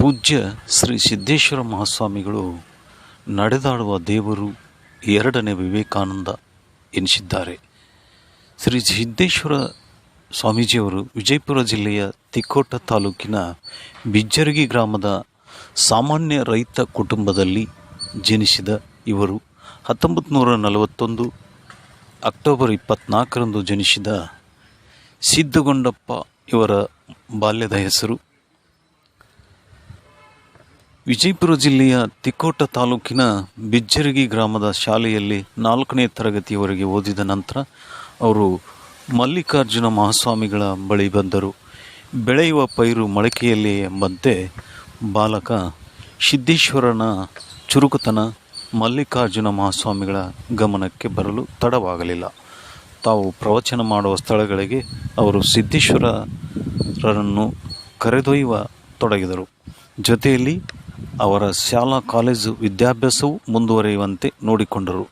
ಪೂಜ್ಯ ಶ್ರೀ ಸಿದ್ದೇಶ್ವರ ಮಹಾಸ್ವಾಮಿಗಳು ನಡೆದಾಡುವ ದೇವರು ಎರಡನೇ ವಿವೇಕಾನಂದ ಎನಿಸಿದ್ದಾರೆ. ಶ್ರೀ ಸಿದ್ದೇಶ್ವರ ಸ್ವಾಮೀಜಿಯವರು ವಿಜಯಪುರ ಜಿಲ್ಲೆಯ ತಿಕ್ಕೋಟ ತಾಲೂಕಿನ ಬಿಜ್ಜರಗಿ ಗ್ರಾಮದ ಸಾಮಾನ್ಯ ರೈತ ಕುಟುಂಬದಲ್ಲಿ ಜನಿಸಿದ ಇವರು ಹತ್ತೊಂಬತ್ತು ನೂರ ನಲವತ್ತೊಂದು ಅಕ್ಟೋಬರ್ ಇಪ್ಪತ್ನಾಲ್ಕರಂದು ಜನಿಸಿದ ಸಿದ್ಧಗೊಂಡಪ್ಪ ಇವರ ಬಾಲ್ಯದ ಹೆಸರು. ವಿಜಯಪುರ ಜಿಲ್ಲೆಯ ತಿಕೋಟ ತಾಲೂಕಿನ ಬಿಜ್ಜರಗಿ ಗ್ರಾಮದ ಶಾಲೆಯಲ್ಲಿ ನಾಲ್ಕನೇ ತರಗತಿಯವರೆಗೆ ಓದಿದ ನಂತರ ಅವರು ಮಲ್ಲಿಕಾರ್ಜುನ ಮಹಾಸ್ವಾಮಿಗಳ ಬಳಿ ಬಂದರು. ಬೆಳೆಯುವ ಪೈರು ಮೊಳಕೆಯಲ್ಲಿ ಎಂಬಂತೆ ಬಾಲಕ ಸಿದ್ದೇಶ್ವರನ ಚುರುಕುತನ ಮಲ್ಲಿಕಾರ್ಜುನ ಮಹಾಸ್ವಾಮಿಗಳ ಗಮನಕ್ಕೆ ಬರಲು ತಡವಾಗಲಿಲ್ಲ. ತಾವು ಪ್ರವಚನ ಮಾಡುವ ಸ್ಥಳಗಳಿಗೆ ಅವರು ಸಿದ್ದೇಶ್ವರರನ್ನು ಕರೆದೊಯ್ಯುವ ತೊಡಗಿದರು. ಜೊತೆಯಲ್ಲಿ ಅವರ ಶಾಲಾ ಕಾಲೇಜು ವಿದ್ಯಾಭ್ಯಾಸವೂ ಮುಂದುವರಿಯುವಂತೆ ನೋಡಿಕೊಂಡರು.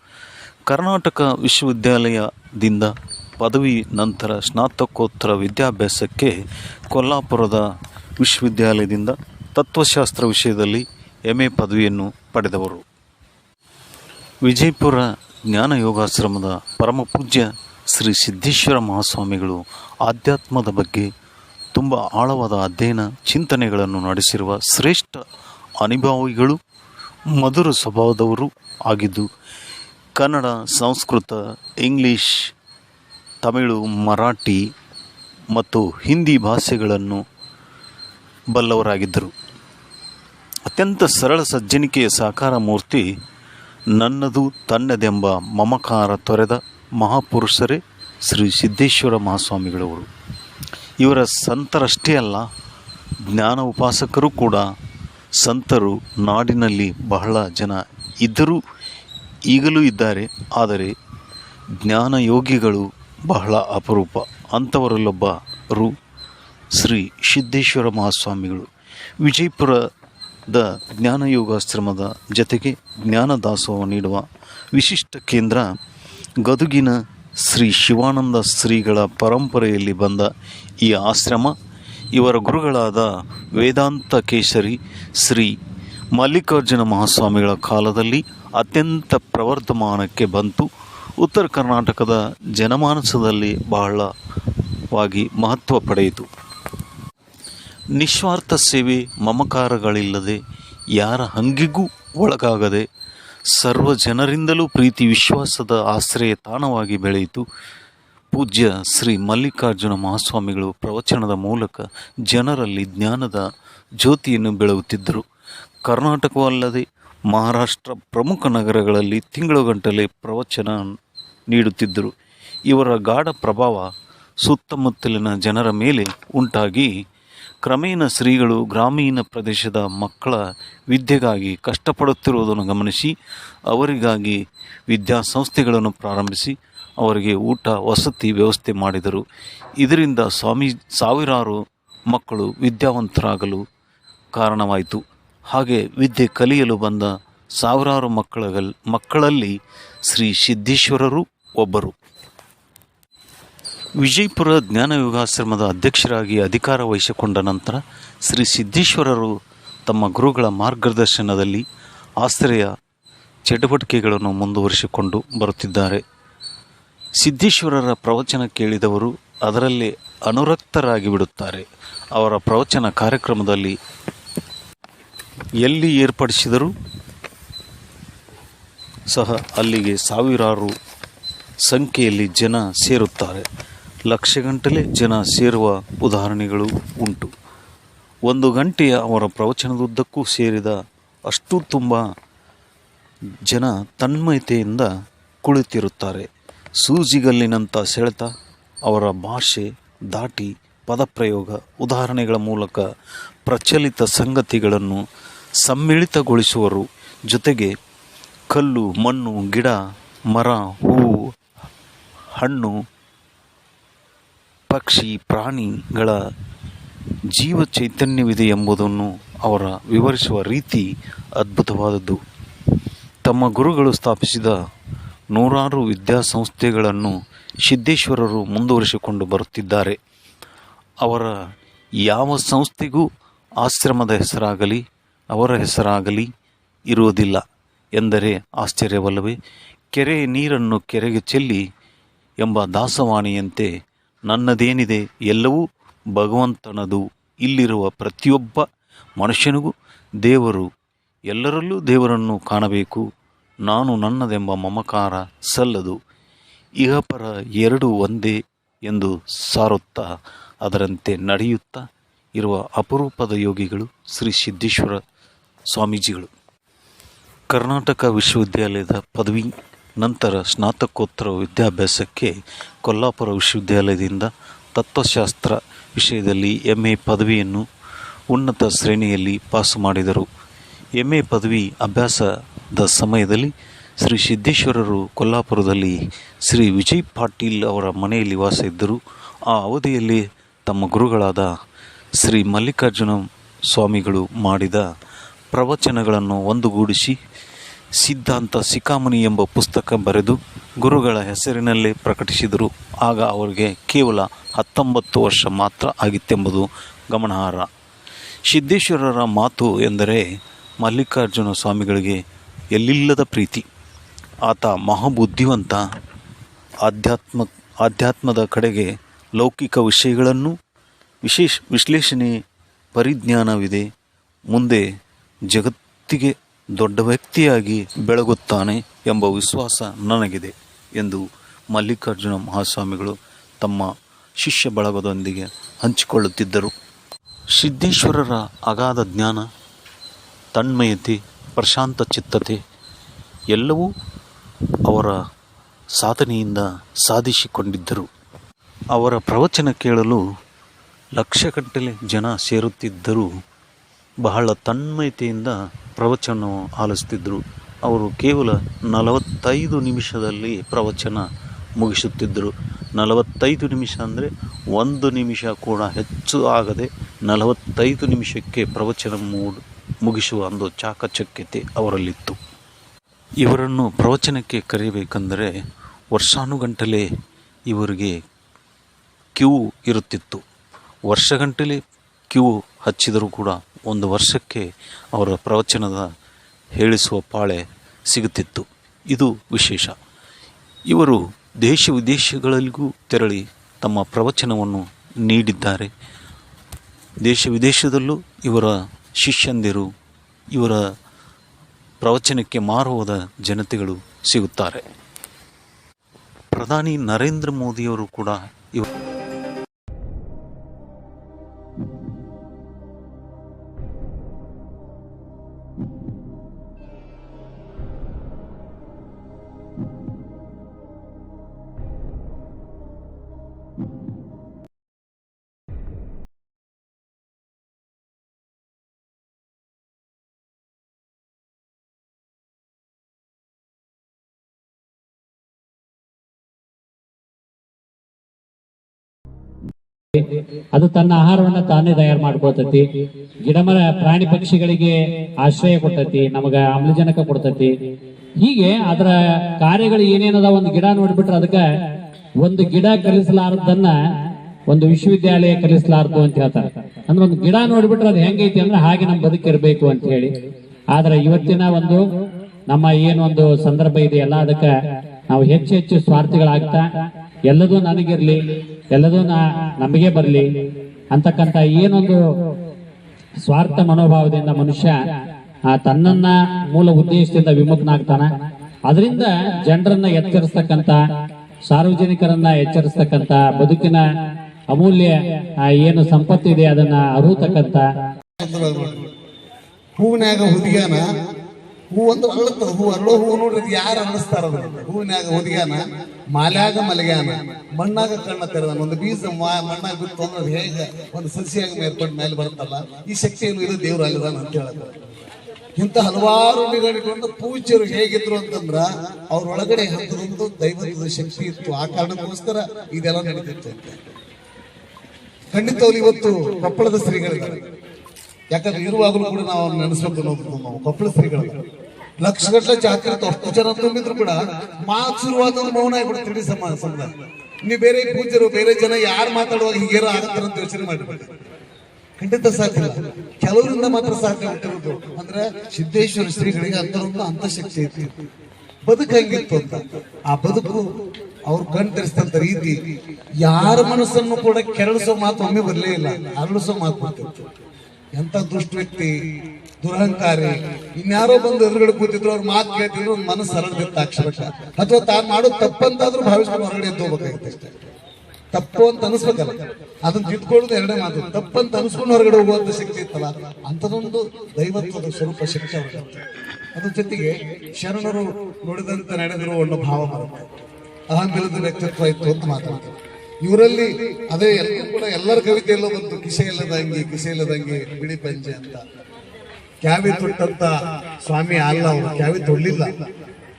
ಕರ್ನಾಟಕ ವಿಶ್ವವಿದ್ಯಾಲಯದಿಂದ ಪದವಿ ನಂತರ ಸ್ನಾತಕೋತ್ತರ ವಿದ್ಯಾಭ್ಯಾಸಕ್ಕೆ ಕೊಲ್ಲಾಪುರದ ವಿಶ್ವವಿದ್ಯಾಲಯದಿಂದ ತತ್ವಶಾಸ್ತ್ರ ವಿಷಯದಲ್ಲಿ ಎಂ ಎ ಪದವಿಯನ್ನು ಪಡೆದವರು. ವಿಜಯಪುರ ಜ್ಞಾನ ಯೋಗಾಶ್ರಮದ ಪರಮಪೂಜ್ಯ ಶ್ರೀ ಸಿದ್ದೇಶ್ವರ ಮಹಾಸ್ವಾಮಿಗಳು ಆಧ್ಯಾತ್ಮದ ಬಗ್ಗೆ ತುಂಬ ಆಳವಾದ ಅಧ್ಯಯನ ಚಿಂತನೆಗಳನ್ನು ನಡೆಸಿರುವ ಶ್ರೇಷ್ಠ ಅನುಭವಿಗಳು, ಮಧುರ ಸ್ವಭಾವದವರು ಆಗಿದ್ದು, ಕನ್ನಡ, ಸಂಸ್ಕೃತ, ಇಂಗ್ಲಿಷ್, ತಮಿಳು, ಮರಾಠಿ ಮತ್ತು ಹಿಂದಿ ಭಾಷೆಗಳನ್ನು ಬಲ್ಲವರಾಗಿದ್ದರು. ಅತ್ಯಂತ ಸರಳ ಸಜ್ಜನಿಕೆಯ ಸಾಕಾರ ಮೂರ್ತಿ ನನ್ನದು ತನ್ನದೆಂಬ ಮಮಕಾರ ತೊರೆದ ಮಹಾಪುರುಷರೇ ಶ್ರೀ ಸಿದ್ದೇಶ್ವರ ಮಹಾಸ್ವಾಮಿಗಳವರು. ಇವರ ಸಂತರಷ್ಟೇ ಅಲ್ಲ, ಜ್ಞಾನ ಉಪಾಸಕರು ಕೂಡ ಸಂತರು ನಾಡಿನಲ್ಲಿ ಬಹಳ ಜನ ಇದ್ದರೂ ಈಗಲೂ ಇದ್ದಾರೆ. ಆದರೆ ಜ್ಞಾನ ಯೋಗಿಗಳು ಬಹಳ ಅಪರೂಪ. ಅಂಥವರಲ್ಲೊಬ್ಬರು ಶ್ರೀ ಸಿದ್ದೇಶ್ವರ ಮಹಾಸ್ವಾಮಿಗಳು. ವಿಜಯಪುರದ ಜ್ಞಾನಯೋಗಾಶ್ರಮದ ಜತೆಗೆ ಜ್ಞಾನ ದಾಸೋಹ ನೀಡುವ ವಿಶಿಷ್ಟ ಕೇಂದ್ರ ಗದುಗಿನ ಶ್ರೀ ಶಿವಾನಂದ ಶ್ರೀಗಳ ಪರಂಪರೆಯಲ್ಲಿ ಬಂದ ಈ ಆಶ್ರಮ ಇವರ ಗುರುಗಳಾದ ವೇದಾಂತ ಕೇಸರಿ ಶ್ರೀ ಮಲ್ಲಿಕಾರ್ಜುನ ಮಹಾಸ್ವಾಮಿಗಳ ಕಾಲದಲ್ಲಿ ಅತ್ಯಂತ ಪ್ರವರ್ಧಮಾನಕ್ಕೆ ಬಂತು. ಉತ್ತರ ಕರ್ನಾಟಕದ ಜನಮಾನಸದಲ್ಲಿ ಬಹಳವಾಗಿ ಮಹತ್ವ ಪಡೆಯಿತು. ನಿಸ್ವಾರ್ಥ ಸೇವೆ ಮಮಕಾರಗಳಿಲ್ಲದೆ ಯಾರ ಹಂಗಿಗೂ ಒಳಗಾಗದೆ ಸರ್ವ ಜನರಿಂದಲೂ ಪ್ರೀತಿ ವಿಶ್ವಾಸದ ಆಶ್ರಯ ತಾಣವಾಗಿ ಬೆಳೆಯಿತು. ಪೂಜ್ಯ ಶ್ರೀ ಮಲ್ಲಿಕಾರ್ಜುನ ಮಹಾಸ್ವಾಮಿಗಳು ಪ್ರವಚನದ ಮೂಲಕ ಜನರಲ್ಲಿ ಜ್ಞಾನದ ಜ್ಯೋತಿಯನ್ನು ಬೆಳಗುತ್ತಿದ್ದರು. ಕರ್ನಾಟಕವಲ್ಲದೆ ಮಹಾರಾಷ್ಟ್ರ ಪ್ರಮುಖ ನಗರಗಳಲ್ಲಿ ತಿಂಗಳುಗಂಟಲೆ ಪ್ರವಚನ ನೀಡುತ್ತಿದ್ದರು. ಇವರ ಗಾಢ ಪ್ರಭಾವ ಸುತ್ತಮುತ್ತಲಿನ ಜನರ ಮೇಲೆ ಉಂಟಾಗಿ ಕ್ರಮೇಣ ಶ್ರೀಗಳು ಗ್ರಾಮೀಣ ಪ್ರದೇಶದ ಮಕ್ಕಳ ವಿದ್ಯೆಗಾಗಿ ಕಷ್ಟಪಡುತ್ತಿರುವುದನ್ನು ಗಮನಿಸಿ ಅವರಿಗಾಗಿ ವಿದ್ಯಾಸಂಸ್ಥೆಗಳನ್ನು ಪ್ರಾರಂಭಿಸಿ ಅವರಿಗೆ ಊಟ, ವಸತಿ ವ್ಯವಸ್ಥೆ ಮಾಡಿದರು. ಇದರಿಂದ ಸ್ವಾಮಿ, ಸಾವಿರಾರು ಮಕ್ಕಳು ವಿದ್ಯಾವಂತರಾಗಲು ಕಾರಣವಾಯಿತು. ಹಾಗೆ ವಿದ್ಯೆ ಕಲಿಯಲು ಬಂದ ಸಾವಿರಾರು ಮಕ್ಕಳಗಲ್, ಮಕ್ಕಳಲ್ಲಿ ಶ್ರೀ ಸಿದ್ದೇಶ್ವರರು ಒಬ್ಬರು. ವಿಜಯಪುರ ಜ್ಞಾನ ಯೋಗಾಶ್ರಮದ ಅಧ್ಯಕ್ಷರಾಗಿ ಅಧಿಕಾರ ವಹಿಸಿಕೊಂಡ ನಂತರ ಶ್ರೀ ಸಿದ್ದೇಶ್ವರರು ತಮ್ಮ ಗುರುಗಳ ಮಾರ್ಗದರ್ಶನದಲ್ಲಿ ಆಶ್ರಯ ಚಟುವಟಿಕೆಗಳನ್ನು ಮುಂದುವರಿಸಿಕೊಂಡು ಬರುತ್ತಿದ್ದಾರೆ. ಸಿದ್ದೇಶ್ವರರ ಪ್ರವಚನ ಕೇಳಿದವರು ಅದರಲ್ಲಿ ಅನುರಕ್ತರಾಗಿ ಬಿಡುತ್ತಾರೆ. ಅವರ ಪ್ರವಚನ ಕಾರ್ಯಕ್ರಮದಲ್ಲಿ ಎಲ್ಲಿ ಏರ್ಪಡಿಸಿದರೂ ಸಹ ಅಲ್ಲಿಗೆ ಸಾವಿರಾರು ಸಂಖ್ಯೆಯಲ್ಲಿ ಜನ ಸೇರುತ್ತಾರೆ. ಲಕ್ಷಗಂಟಲೆ ಜನ ಸೇರುವ ಉದಾಹರಣೆಗಳು ಉಂಟು. ಒಂದು ಗಂಟೆಯ ಅವರ ಪ್ರವಚನದುದ್ದಕ್ಕೂ ಸೇರಿದ ಅಷ್ಟು ತುಂಬ ಜನ ತನ್ಮಯತೆಯಿಂದ ಕುಳಿತಿರುತ್ತಾರೆ. ಸೂಜಿಗಲ್ಲಿನಂಥ ಸೆಳೆತ, ಅವರ ಭಾಷೆ, ದಾಟಿ, ಪದಪ್ರಯೋಗ, ಉದಾಹರಣೆಗಳ ಮೂಲಕ ಪ್ರಚಲಿತ ಸಂಗತಿಗಳನ್ನು ಸಮ್ಮಿಳಿತಗೊಳಿಸುವರು. ಜೊತೆಗೆ ಕಲ್ಲು, ಮಣ್ಣು, ಗಿಡ, ಮರ, ಹೂವು, ಹಣ್ಣು, ಪಕ್ಷಿ, ಪ್ರಾಣಿಗಳ ಜೀವ ಚೈತನ್ಯವಿದೆ ಎಂಬುದನ್ನು ಅವರ ವಿವರಿಸುವ ರೀತಿ ಅದ್ಭುತವಾದದ್ದು. ತಮ್ಮ ಗುರುಗಳು ಸ್ಥಾಪಿಸಿದ ನೂರಾರು ವಿದ್ಯಾಸಂಸ್ಥೆಗಳನ್ನು ಸಿದ್ದೇಶ್ವರರು ಮುಂದುವರಿಸಿಕೊಂಡು ಬರುತ್ತಿದ್ದಾರೆ. ಅವರ ಯಾವ ಸಂಸ್ಥೆಗೂ ಆಶ್ರಮದ ಹೆಸರಾಗಲಿ, ಅವರ ಹೆಸರಾಗಲಿ ಇರುವುದಿಲ್ಲ ಎಂದರೆ ಆಶ್ಚರ್ಯವಲ್ಲವೇ. ಕೆರೆ ನೀರನ್ನು ಕೆರೆಗೆ ಚೆಲ್ಲಿ ಎಂಬ ದಾಸವಾಣಿಯಂತೆ ನನ್ನದೇನಿದೆ ಎಲ್ಲವೂ ಭಗವಂತನದು. ಇಲ್ಲಿರುವ ಪ್ರತಿಯೊಬ್ಬ ಮನುಷ್ಯನಿಗೂ ದೇವರು ಎಲ್ಲರಲ್ಲೂ ದೇವರನ್ನು ಕಾಣಬೇಕು. ನಾನು ನನ್ನದೆಂಬ ಮಮಕಾರ ಸಲ್ಲದು, ಇಹಪರ ಎರಡು ಒಂದೇ ಎಂದು ಸಾರುತ್ತಾ, ಅದರಂತೆ ನಡೆಯುತ್ತಾ ಇರುವ ಅಪರೂಪದ ಯೋಗಿಗಳು ಶ್ರೀ ಸಿದ್ದೇಶ್ವರ ಸ್ವಾಮೀಜಿಗಳು. ಕರ್ನಾಟಕ ವಿಶ್ವವಿದ್ಯಾಲಯದ ಪದವಿ ನಂತರ ಸ್ನಾತಕೋತ್ತರ ವಿದ್ಯಾಭ್ಯಾಸಕ್ಕೆ ಕೊಲ್ಲಾಪುರ ವಿಶ್ವವಿದ್ಯಾಲಯದಿಂದ ತತ್ವಶಾಸ್ತ್ರ ವಿಷಯದಲ್ಲಿ ಎಂ ಎ ಪದವಿಯನ್ನು ಉನ್ನತ ಶ್ರೇಣಿಯಲ್ಲಿ ಪಾಸು ಮಾಡಿದರು. ಎಂ ಎ ಪದವಿ ಅಭ್ಯಾಸದ ಸಮಯದಲ್ಲಿ ಶ್ರೀ ಸಿದ್ದೇಶ್ವರರು ಕೊಲ್ಲಾಪುರದಲ್ಲಿ ಶ್ರೀ ವಿಜಯ್ ಪಾಟೀಲ್ ಅವರ ಮನೆಯಲ್ಲಿ ವಾಸ ಇದ್ದರು. ಆ ಅವಧಿಯಲ್ಲಿ ತಮ್ಮ ಗುರುಗಳಾದ ಶ್ರೀ ಮಲ್ಲಿಕಾರ್ಜುನ ಸ್ವಾಮಿಗಳು ಮಾಡಿದ ಪ್ರವಚನಗಳನ್ನು ಒಂದುಗೂಡಿಸಿ ಸಿದ್ಧಾಂತ ಸಿಕಾಮಣಿ ಎಂಬ ಪುಸ್ತಕ ಬರೆದು ಗುರುಗಳ ಹೆಸರಿನಲ್ಲೇ ಪ್ರಕಟಿಸಿದರು. ಆಗ ಅವರಿಗೆ ಕೇವಲ ಹತ್ತೊಂಬತ್ತು ವರ್ಷ ಮಾತ್ರ ಆಗಿತ್ತೆಂಬುದು ಗಮನಾರ್ಹ. ಸಿದ್ದೇಶ್ವರರ ಮಾತು ಎಂದರೆ ಮಲ್ಲಿಕಾರ್ಜುನ ಸ್ವಾಮಿಗಳಿಗೆ ಎಲ್ಲಿಲ್ಲದ ಪ್ರೀತಿ. ಆತ ಮಹಾಬುದ್ಧಿವಂತ. ಆಧ್ಯಾತ್ಮ, ಆಧ್ಯಾತ್ಮದ ಕಡೆಗೆ ಲೌಕಿಕ ವಿಷಯಗಳನ್ನು ವಿಶೇಷ, ವಿಶ್ಲೇಷಣೆ, ಪರಿಜ್ಞಾನವಿದೆ. ಮುಂದೆ ಜಗತ್ತಿಗೆ ದೊಡ್ಡ ವ್ಯಕ್ತಿಯಾಗಿ ಬೆಳಗುತ್ತಾನೆ ಎಂಬ ವಿಶ್ವಾಸ ನನಗಿದೆ ಎಂದು ಮಲ್ಲಿಕಾರ್ಜುನ ಮಹಾಸ್ವಾಮಿಗಳು ತಮ್ಮ ಶಿಷ್ಯ ಬಳಗದೊಂದಿಗೆ ಹಂಚಿಕೊಳ್ಳುತ್ತಿದ್ದರು. ಸಿದ್ದೇಶ್ವರರ ಅಗಾಧ ಜ್ಞಾನ ತನ್ಮಯತೆ, ಪ್ರಶಾಂತ ಚಿತ್ತತೆ ಎಲ್ಲವೂ ಅವರ ಸಾಧನೆಯಿಂದ ಸಾಧಿಸಿಕೊಂಡಿದ್ದರು. ಅವರ ಪ್ರವಚನ ಕೇಳಲು ಲಕ್ಷಗಟ್ಟಲೆ ಜನ ಸೇರುತ್ತಿದ್ದರೂ ಬಹಳ ತನ್ಮಯತೆಯಿಂದ ಪ್ರವಚನ ಆಲಿಸ್ತಿದ್ದರು ಅವರು ಕೇವಲ ನಲವತ್ತೈದು ನಿಮಿಷದಲ್ಲಿ ಪ್ರವಚನ ಮುಗಿಸುತ್ತಿದ್ದರು. ನಲವತ್ತೈದು ನಿಮಿಷ ಅಂದರೆ ಒಂದು ನಿಮಿಷ ಕೂಡ ಹೆಚ್ಚು ಆಗದೆ ನಲವತ್ತೈದು ನಿಮಿಷಕ್ಕೆ ಪ್ರವಚನ ಮೂಡ್ ಮುಗಿಸುವ ಒಂದು ಚಾಕಚಕ್ಯತೆ ಅವರಲ್ಲಿತ್ತು. ಇವರನ್ನು ಪ್ರವಚನಕ್ಕೆ ಕರೆಯಬೇಕೆಂದರೆ ವರ್ಷಾನುಗಂಟಲೆ ಇವರಿಗೆ ಕ್ಯೂ ಇರುತ್ತಿತ್ತು. ವರ್ಷಗಂಟಲೆ ಕ್ಯೂ ಹಚ್ಚಿದರೂ ಕೂಡ ಒಂದು ವರ್ಷಕ್ಕೆ ಅವರ ಪ್ರವಚನದ ಹೇಳಿಸುವ ಪಾಳೆ ಸಿಗುತ್ತಿತ್ತು. ಇದು ವಿಶೇಷ. ಇವರು ದೇಶ ವಿದೇಶಗಳಿಗೂ ತೆರಳಿ ತಮ್ಮ ಪ್ರವಚನವನ್ನು ನೀಡಿದ್ದಾರೆ. ದೇಶ ವಿದೇಶದಲ್ಲೂ ಇವರ ಶಿಷ್ಯಂದಿರು ಇವರ ಪ್ರವಚನಕ್ಕೆ ಮಾರುವುದ ಜನತೆಗಳು ಸಿಗುತ್ತಾರೆ. ಪ್ರಧಾನಿ ನರೇಂದ್ರ ಮೋದಿಯವರು ಕೂಡ ಇವ ಅದು ತನ್ನ ಆಹಾರವನ್ನ ತಾನೇ ತಯಾರು ಗಿಡ ಗಿಡಮರ ಪ್ರಾಣಿ ಪಕ್ಷಿಗಳಿಗೆ ಆಶ್ರಯ ಕೊಡ್ತತಿ, ನಮಗ ಆಮ್ಲಜನಕ ಕೊಡ್ತತಿ. ಹೀಗೆ ಅದರ ಕಾರ್ಯಗಳು ಏನೇನದ ಒಂದು ಗಿಡ ನೋಡ್ಬಿಟ್ರೆ ಅದಕ್ಕ ಒಂದು ಗಿಡ ಕಲಿಸಲಾರದನ್ನ ಒಂದು ವಿಶ್ವವಿದ್ಯಾಲಯ ಕಲಿಸಲಾರದು ಅಂತ ಹೇಳ್ತಾರೆ. ಅಂದ್ರೆ ಒಂದು ಗಿಡ ನೋಡ್ಬಿಟ್ರೆ ಅದು ಹೆಂಗೈತಿ ಅಂದ್ರೆ ಹಾಗೆ ನಮ್ ಬದುಕಿರ್ಬೇಕು ಅಂತ ಹೇಳಿ. ಆದ್ರೆ ಇವತ್ತಿನ ಒಂದು ನಮ್ಮ ಏನೊಂದು ಸಂದರ್ಭ ಇದೆಯಲ್ಲ, ಅದಕ್ಕ ನಾವು ಹೆಚ್ಚು ಹೆಚ್ಚು ಸ್ವಾರ್ಥಿಗಳಾಗ್ತಾ ಎಲ್ಲದೂ ನನಗಿರ್ಲಿ, ಎಲ್ಲದೂ ನಮಗೆ ಬರಲಿ ಅಂತಕ್ಕಂಥ ಏನೊಂದು ಸ್ವಾರ್ಥ ಮನೋಭಾವದಿಂದ ಮನುಷ್ಯ, ಆ ತನ್ನನ್ನ ಮೂಲ ಉದ್ದೇಶದಿಂದ ವಿಮುಖನಾಗ್ತಾನ ಅದರಿಂದ ಜನರನ್ನ ಎಚ್ಚರಿಸ್ತಕ್ಕಂಥ, ಸಾರ್ವಜನಿಕರನ್ನ ಎಚ್ಚರಿಸ್ತಕ್ಕಂಥ, ಬದುಕಿನ ಅಮೂಲ್ಯ ಏನು ಸಂಪತ್ತಿದೆ ಅದನ್ನ ಅರುತಕ್ಕಂತ ಹೂವಿನಾಗ ಹುದಿಯಾನ ಹೂ ಒಂದು ಅರಳುತ್ತದ ಹೂ ಅರಳೋ ಹೂ ನೋಡ್ರಿ ಅದು ಯಾರು ಅನ್ನಿಸ್ತಾರ ಹೂವಿನಾಗ ಹುದಿಯಾನ ಮಾಲ್ಯಾಗ ಮಲಗ್ಯಾನ, ಮಣ್ಣಾಗ ಕಣ್ಣ ತೆರೆದಾನ, ಒಂದು ಬೀಜ ಮಣ್ಣಾಗ ಬಿತ್ತು ಅಂದ್ರೆ ಹೇಗೆ? ಒಂದು ಸಸಿಯಾಗ ಮೇರ್ಪಟ್ಟು ಮೇಲೆ ಬರುತ್ತಲ್ಲ, ಈ ಶಕ್ತಿಯನ್ನು ಇದು ದೇವ್ರು ಅಂತ ಹೇಳೋದು ಇಂಥ ಹಲವಾರು ನಿಗದಿಕೊಂಡು ಪೂಜ್ಯರು ಹೇಗಿದ್ರು ಅಂತಂದ್ರ ಅವ್ರ ಒಳಗಡೆ ಹತ್ತಿರೊಂದು ದೈವತ್ವದ ಶಕ್ತಿ ಇತ್ತು. ಆ ಕಾರಣಕ್ಕೋಸ್ಕರ ಇದೆಲ್ಲ ನಡೀತಿತ್ತು ಅಂತ. ಖಂಡಿತವಲ್ಲಿ ಇವತ್ತು ಕೊಪ್ಪಳದ ಶ್ರೀಗಳಿದ್ದಾರೆ ಯಾಕಂದ್ರೆ ಇರುವಾಗಲೂ ಕೂಡ ನಾವು ಅವ್ರನ್ನ ನೆನೆಸ್ಬೇಕು ನಾವು ಕೊಪ್ಪಳ ಶ್ರೀಗಳು ಲಕ್ಷಗಟ್ಟಲೆ ಜಾತ್ರೆ ಅಷ್ಟು ಜನ ತುಂಬಿದ್ರು ಕೂಡ ಮಾತು ಶುರುವಾದ ಮೌನ ಆಗ್ಬಿಡುತ್ತೆ ತಿಳಿ ಸಮ ಸಮುದಾಯ ನೀವು ಬೇರೆ ಪೂಜರು ಬೇರೆ ಜನ ಯಾರು ಮಾತಾಡುವಾಗ ಹೀಗೇನೋ ಆಗತ್ತಾರ ಅಂತ ಯೋಚನೆ ಮಾಡಿಬಿಟ್ಟು. ಖಂಡಿತ ಸಾಧ್ಯ ಕೆಲವರಿಂದ ಮಾತ್ರ ಸಾಧ್ಯ ಹುಟ್ಟಿರೋದು ಅಂದ್ರೆ ಸಿದ್ದೇಶ್ವರ ಶ್ರೀಗಳಿಗೆ ಅಂತ ಒಂದು ಅಂತಃಶಕ್ತಿ ಇತ್ತು ಬದುಕು ಹಂಗಿತ್ತು ಅಂತ. ಆ ಬದುಕು ಅವ್ರು ಕಣ್ತರಿಸಿದಂತ ರೀತಿ ಯಾರ ಮನಸ್ಸನ್ನು ಕೂಡ ಕೆರಳಿಸೋ ಮಾತು ಒಮ್ಮೆ ಬರಲೇ ಇಲ್ಲ. ಅರಳಿಸೋ ಮಾತು ಬರ್ತಿತ್ತು. ಎಂತ ದುಷ್ಟ ವ್ಯಕ್ತಿ, ದುರಹಂಕಾರಿ, ಇನ್ಯಾರೋ ಬಂದು ಎದುರುಗಡೆ ಕೂತಿದ್ರು, ಅವ್ರ ಮಾತು ಕೇಳ್ತಿದ್ರು ಒಂದು ಮನಸ್ಸು ಸರಳದಿತ್ತು ಅಕ್ಷರಶ ಅಥವಾ ತಾನು ಮಾಡೋದು ತಪ್ಪಂತಾದ್ರೂ ಭಾವಿಸ್ಕೊಂಡು ಹೊರಗಡೆ ಎದ್ದು ಹೋಗ್ಬೇಕಾಗುತ್ತೆ ಅಷ್ಟೇ. ತಪ್ಪು ಅಂತ ಅನಿಸ್ಬೇಕಲ್ಲ. ಅದನ್ನ ತಿದ್ಕೊಳ್ಳೋದು ಎರಡೇ ಮಾತು. ತಪ್ಪಂತ ಅನಿಸ್ಕೊಂಡು ಹೊರಗಡೆ ಹೋಗುವಂತ ಶಕ್ತಿ ಇತ್ತಲ್ಲ, ಅಂತದೊಂದು ದೈವತ್ವದ ಸ್ವರೂಪ ಶಕ್ತಿ ಅವ್ರಿಗೆ ಅದ್ರ ಜೊತೆಗೆ ಶರಣರು ನುಡಿದಂತೆ ನಡೆದಿರುವ ಒಂದು ಭಾವ ಬರುತ್ತೆ ಅಹಂಬಿಲದ ವ್ಯಕ್ತಿತ್ವ ಇತ್ತು ಅಂತ ಮಾತಾಡ್ತಾರೆ. ಇವರಲ್ಲಿ ಅದೇ ಎಲ್ಲರೂ ಕೂಡ ಎಲ್ಲರ ಕವಿತೆಯಲ್ಲೂ ಬಂತು, ಕಿಸೆ ಇಲ್ಲದಂಗೆ ಕಿಸೆ ಇಲ್ಲದಂಗೆ, ಬಿಳಿ ಪಂಚೆ ಅಂತ. ಕ್ಯಾವಿ ತೊಟ್ಟಂತ ಸ್ವಾಮಿ ಅಲ್ಲ ಅವರು, ಕ್ಯಾವಿ ತೊಳ್ಳಿಲ್ಲ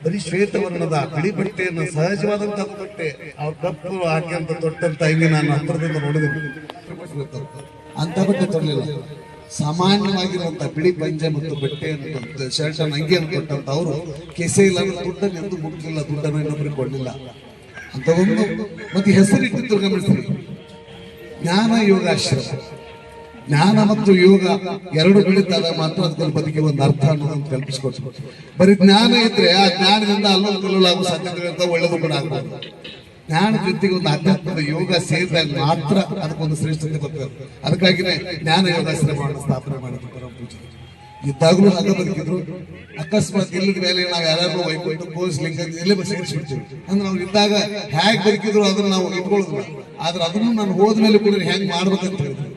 ಬರೀ ಶ್ವೇತವರ್ಣದ ಬಿಳಿ ಬಟ್ಟೆಯನ್ನು ಸಹಜವಾದಂತ ತೊಟ್ಟೆ, ಅವ್ರ ಕಪ್ಪು ಹಾಕಿ ಅಂತ ತೊಟ್ಟಂತ ಹಿಂಗೆ ನಾನು ಹತ್ರದಿಂದ ನೋಡಿದೆ. ಅಂತ ಬಟ್ಟೆ ತೊಡಲಿಲ್ಲ. ಸಾಮಾನ್ಯವಾಗಿರುವಂತ ಬಿಳಿ ಪಂಚೆ ಮತ್ತು ತೊಟ್ಟು ಶರ್ಟ್ ಅಂಗಿಯನ್ನು ಕೊಟ್ಟಂತ ಅವರು, ಕೆಸೆ ಇಲ್ಲ ದುಡ್ಡನ್ನು ಎಂದು ಮುಟ್ಟಲಿಲ್ಲ ದುಡ್ಡನ್ನು ಇನ್ನೊಬ್ಬರಿಗೆ ಕೊಡಲಿಲ್ಲ. ಅಂತ ಒಂದು ಮತ್ತೆ ಹೆಸರಿಟ್ಟು ಗಮನಿಸ್ರಿ ಜ್ಞಾನ ಯೋಗಾಶ್ರಮ ಜ್ಞಾನ ಮತ್ತು ಯೋಗ ಎರಡು ಬೆಳೀತಾಗ ಮಾತ್ರ ಅದಕ್ಕೊಂದು ಬದುಕಿ ಒಂದು ಅರ್ಥ ಅನ್ನೋದನ್ನು ಕಲ್ಪಿಸ್ಕೊಟ್ಟು ಬರೀ ಜ್ಞಾನ ಇದ್ರೆ ಆ ಜ್ಞಾನದಿಂದ ಅಲ್ಲೊಂದು ಕಲ್ಲಲಾಗುವ ಅಂತ ಒಳ್ಳೆದು ಕೂಡ ಆಗ್ಬೋದು. ಜ್ಞಾನ ಜೊತೆಗೆ ಒಂದು ಆಧ್ಯಾತ್ಮದ ಯೋಗ ಸೇರಿದಾಗ ಮಾತ್ರ ಅದಕ್ಕೊಂದು ಶ್ರೇಷ್ಠತೆ ಬರ್ತದೆ. ಅದಕ್ಕಾಗಿನೇ ಜ್ಞಾನ ಯೋಗಾಶ್ರಮವನ್ನು ಸ್ಥಾಪನೆ ಮಾಡಿದ್ರು ಪೂಜ್ಯರು. ಇದ್ದಾಗಲೂ ಹಾಗೆ ಬದುಕಿದ್ರು ಅಕಸ್ಮಾತ್ ಇಲ್ಲದ ಮೇಲೆ ನಾವು ಯಾರ್ಯಾರು ವೈಕುಂಠ ಪೋಲಿಸ್ ಲಿಂಗ ಎಲ್ಲೇ ಸೇರಿಸ್ಬಿಡ್ತೀವಿ. ಅಂದ್ರೆ ನಾವು ಇದ್ದಾಗ ಹ್ಯಾಕ್ ಬದುಕಿದ್ರು ಅದನ್ನ ನಾವು ಇಟ್ಕೊಳ್ಳೋದಿಲ್ಲ ಆದ್ರೆ ಅದನ್ನು ನಾನು ಹೋದ್ಮೇಲೆ ಕೂಡ ಹೆಂಗ್ ಮಾಡ್ಬೇಕಂತ ಹೇಳಿದ್ರು.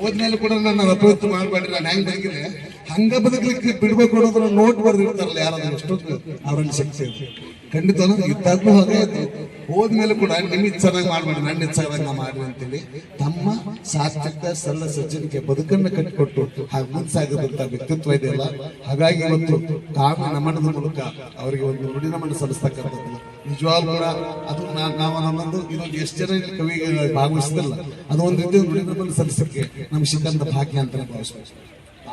ಹೋದ್ಮೇಲೆ ಕೂಡ ನಾನು ಅಪ್ರವೃತ್ತಿ ಮಾಡಬೇಡ್ರಿ, ನಾನು ಹೆಂಗ್ ಬದುಕಿದೆ ಹಂಗ ಬದುಕಲಿಕ್ಕೆ ಬಿಡ್ಬೇಕು ಅನ್ನೋದ್ರ ನೋಟ್ ಬರ್ದಿರ್ತಾರಲ್ಲ ಯಾರಾದ್ರೂ ಎಷ್ಟೊಂದು ಅವರಲ್ಲಿ ಶಕ್ತಿ ಖಂಡಿತ ಇದ್ದಾಗ್ಲೂ ಹಾಗೆ ಹೋದ್ಮೇಲೆ ಕೂಡ ನಿಮ್ಮ ಚೆನ್ನಾಗಿ ಮಾಡ್ಬೇಡಿ, ನನ್ನ ಚೆನ್ನಾಗಿ ನಾ ಮಾಡಿ ಅಂತೇಳಿ ತಮ್ಮ ಸಾತ್ವಿಕ ಸರಳ ಸಜ್ಜನಿಕೆ ಬದುಕನ್ನ ಕಟ್ಟಿಕೊಟ್ಟು ಹಾಗೆ ಮುಂಸಾಗದಂತ ವ್ಯಕ್ತಿತ್ವ ಇದೆಯಲ್ಲ ಹಾಗಾಗಿ ಇವತ್ತು ಕಾಮ ನಮನದ ಮೂಲಕ ಅವರಿಗೆ ಒಂದು ನುಡಿ ನಮನ ಸಲ್ಲಿಸ್ತಕ್ಕಂಥದ್ದು. ನಿಜವಾಗ್ಲೂ ಕೂಡ ಅದು ನಾವು ನಮ್ಮೊಂದು ಇನ್ನೊಂದು ಎಷ್ಟು ಜನ ಕವಿಗೆ ಅದೊಂದು ಅದು ಒಂದು ರೀತಿ ನುಡಿ ನಮನ ಸಲ್ಲಿಸಕ್ಕೆ ನಮ್ಗೆ ಸಿಕ್ಕಂತ ಭಾಗ್ಯ ಅಂತ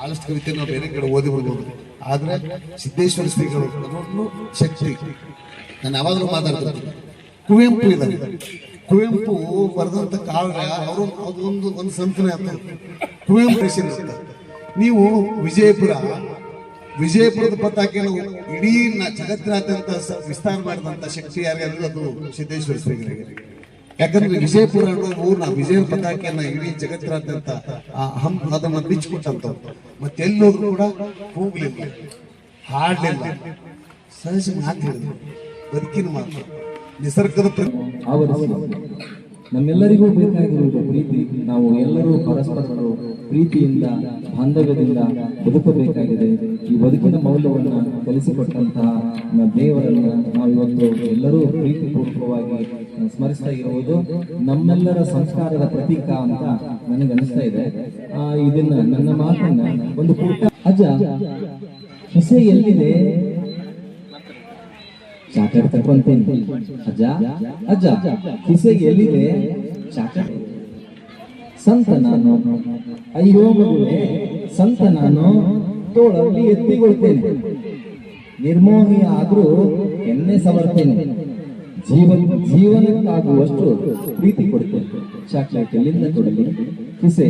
ಬಹಳಷ್ಟು ಕವಿತೆ ನಾವು ಬೇರೆ ಕಡೆ ಓದಿ ಬರ್ಬೋದು. ಆದ್ರೆ ಸಿದ್ದೇಶ್ವರ ಶ್ರೀಗಳು ಅದೊಂದು ಶಕ್ತಿ. ನಾನು ಯಾವಾಗಲೂ ಮಾತಾಡ್ತಿರ್ತೀನಿ. ಕುವೆಂಪು ಇದ್ದಾರೆ ಕುವೆಂಪು ಬರೆದಂತ ಕಾವ್ಯ ಅವರು ಅದೊಂದು ಒಂದು ಸಂತನೆ ಅಂತ ಕುವೆಂಪು ಅಂತ. ನೀವು ವಿಜಯಪುರ, ವಿಜಯಪುರದ ಪತಾಕೆಯನ್ನು ಇಡೀ ಜಗತ್ತಿನಾದ್ಯಂತ ವಿಸ್ತಾರ ಮಾಡಿದಂತ ಶಕ್ತಿ ಯಾರಿಗಾದ್ರು ಅದು ಸಿದ್ದೇಶ್ವರ ಶ್ರೀಗಳಿಗೆ. ಯಾಕಂದ್ರೆ ವಿಜಯಪುರ ಅನ್ನೋ ಊರ್ನ ವಿಜಯ ಪತಾಕೆಯನ್ನ ಇಡೀ ಜಗತ್ತಿನಾದ್ಯಂತ ಅದನ್ನ ಬಿಚ್ಚಿಕೊಟ್ಟಂತವ್ರು ಮತ್ತೆ ಎಲ್ಲೋದ್ರು ಕೂಡ ಕೂಗ್ಲಿಲ್ಲ, ಹಾಡ್ಲಿಲ್ಲ. ಸಹಜ ಮಾತು ಹೇಳಿದ್ರು. ಬದುಕಿನ ಮಾತು. ನಿಸರ್ಗದ ನಮ್ಮೆಲ್ಲರಿಗೂ ಬೇಕಾಗಿರುವುದು ಪ್ರೀತಿ. ನಾವು ಎಲ್ಲರೂ ಪರಸ್ಪರರು ಪ್ರೀತಿಯಿಂದ ಬಾಂಧವ್ಯದಿಂದ ಬದುಕಬೇಕಾಗಿದೆ. ಈ ಬದುಕಿನ ಮೌಲ್ಯವನ್ನು ಕಲಿಸಿಕೊಟ್ಟಂತಹ ದೇವರನ್ನ ನಾವು ಇವತ್ತು ಎಲ್ಲರೂ ಪ್ರೀತಿಪೂರ್ವಕವಾಗಿ ಸ್ಮರಿಸ್ತಾ ಇರುವುದು ನಮ್ಮೆಲ್ಲರ ಸಂಸ್ಕಾರದ ಪ್ರತೀಕ ಅಂತ ನನಗೆ ಅನಿಸ್ತಾ ಇದೆ ಇದನ್ನ ನನ್ನ ಮಾತನ್ನ ಒಂದು ಪುಟ್ಟ ಅಜ್ಜ ಕಿಸೆ ಎಲ್ಲಿದೆ? ಚಾಕರ್ ತಕೊಂತೀನಿ. ಅಜ್ಜ ಅಜ್ಜ ಕಿಸೆಗೆ ಎಲ್ಲಿದೆ? ಚಾಕ್ಲೇಟ್ ಸಂತ ನಾನು ಅಯ್ಯೋ ಮಗುವೆ ಸಂತ ನಾನು ತೋಳಲ್ಲಿ ಎತ್ತಿಗೊಳ್ತೇನೆ. ನಿರ್ಮೋಹಿ ಆದರೂ ಎಣ್ಣೆ ಸವರ್ತೇನೆ. ಜೀವನ ಜೀವನಕ್ಕಾಗುವಷ್ಟು ಪ್ರೀತಿ ಕೊಡ್ತೇನೆ. ಚಾಕ್ಲೇಟ್ ಎಲ್ಲಿಂದ ಕಿಸೆ.